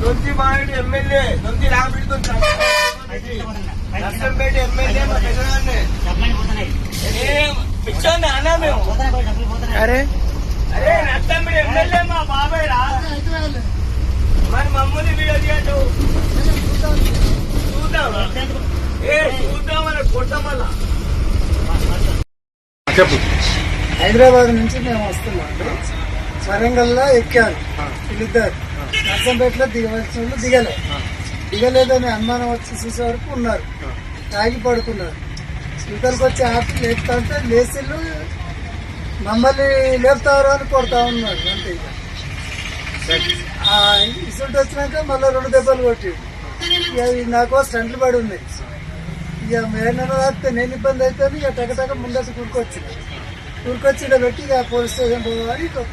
దొంతి Mareddy MLA Donthi రామిడితో Narsampet MLA మా పిచ్చోంది అన్నా మేము. అరే. అరే నర్సంపేట ఎమ్మెల్యే మా బాబాయ్ రా. మరి మమ్మల్ని వీడియో తీయటం చూద్దాం ఏ చూద్దాం అని కొట్టమల్లా చెప్పు. హైదరాబాద్ నుంచి మేము వస్తున్నాం. వరంగల్లో ఎక్కారు. వీళ్ళిద్దరు. నర్సంపేటలో దిగవలసిన వాళ్ళు దిగలే. దిగలేదని అనుమానం వచ్చి చూసే వరకు ఉన్నారు. తాగి పడుకున్నారు. స్పీకర్కి వచ్చి ఆపి లేపుతా ఉంటే లేసిళ్ళు మమ్మల్ని లేపుతారు అని కొడతా ఉన్నారు. అంతే ఇక. ఇసుంటి వచ్చినాక మళ్ళీ రెండు దెబ్బలు కొట్టి ఇక నాకు స్టంట్లు పడి ఉన్నాయి. ఇక మేనన రాస్తే నేను ఇబ్బంది అయితే ఇక టకటక ముందు కూరుకొచ్చింది కూరుకొచ్చి ఇక్కడ పెట్టి ఇక పోలీస్ స్టేషన్ పోవాలి కొత్త